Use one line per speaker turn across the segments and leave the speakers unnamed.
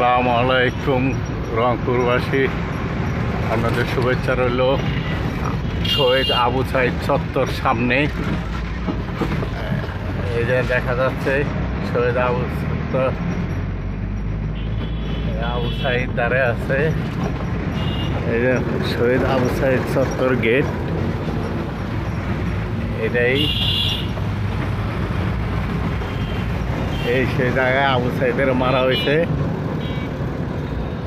আসসালামু আলাইকুম, রংপুরবাসী। আপনাদের শুভেচ্ছা রইল। শহীদ আবু সাইদ চত্বর সামনে। এই যে দেখা যাচ্ছে, শহীদ আবু চত্বর। আবু সাইদ দাঁড়ে আছে। এই যে শহীদ আবু সাইদ চত্বর গেট। এটাই। এই সেই জায়গায় আবু সাইদের মারা হয়েছে।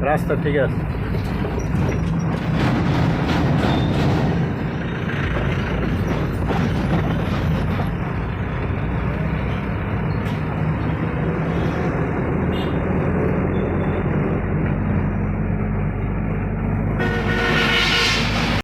রাস্তা ঠিক আছে।